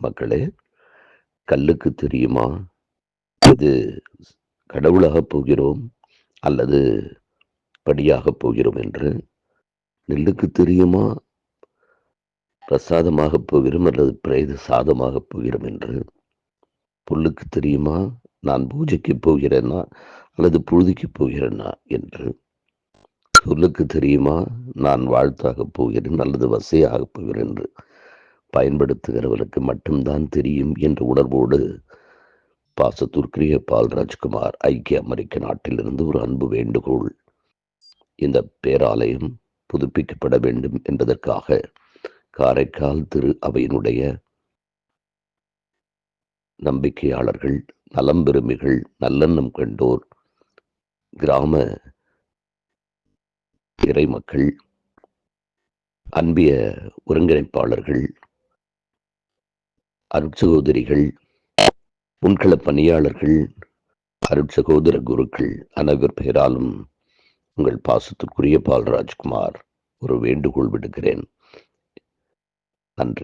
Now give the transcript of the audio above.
மக்களே கல்லுக்கு தெரியுமா? இது கடவுளாகப் போகிறோம் அல்லது படியாகப் போகிறோம் என்று? நெல்லுக்கு தெரியுமா? பிரசாதமாகப் போகிறோம் அல்லது பிரேத சாதமாகப் போகிறோம் என்று? புல்லுக்கு தெரியுமா? நான் பூஜைக்கு போகிறேனா? அல்லது புழுதிக்கு போகிறேனா? என்று? சொல்லுக்கு தெரியுமா? நான் வாழ்த்தாகப் போகிறேன் அல்லது வசையாகப் போகிறேன் என்று? பயன்படுத்துகிறவர்களுக்கு மட்டும்தான் தெரியும் என்ற உணர்வோடு பாசத்துர்க்கிரிய பால் ராஜ்குமார் ஐக்கிய அமெரிக்க நாட்டிலிருந்து ஒரு அன்பு வேண்டுகோள். இந்த பேராலயம் புதுப்பிக்கப்பட வேண்டும் என்பதற்காக காரைக்கால் திரு அவையினுடைய நம்பிக்கையாளர்கள் நலம் பெருமிகள் நல்லெண்ணம் கண்டோர் கிராம இறை மக்கள் அன்பிய ஒருங்கிணைப்பாளர்கள் அருட்சகோதரிகள் முன்கள பணியாளர்கள் அருட்சகோதர குருக்கள் அனைவர் பெயராலும் உங்கள் பாசத்திற்குரிய பால் ராஜ்குமார் ஒரு வேண்டுகோள் விடுக்கிறேன். நன்றி.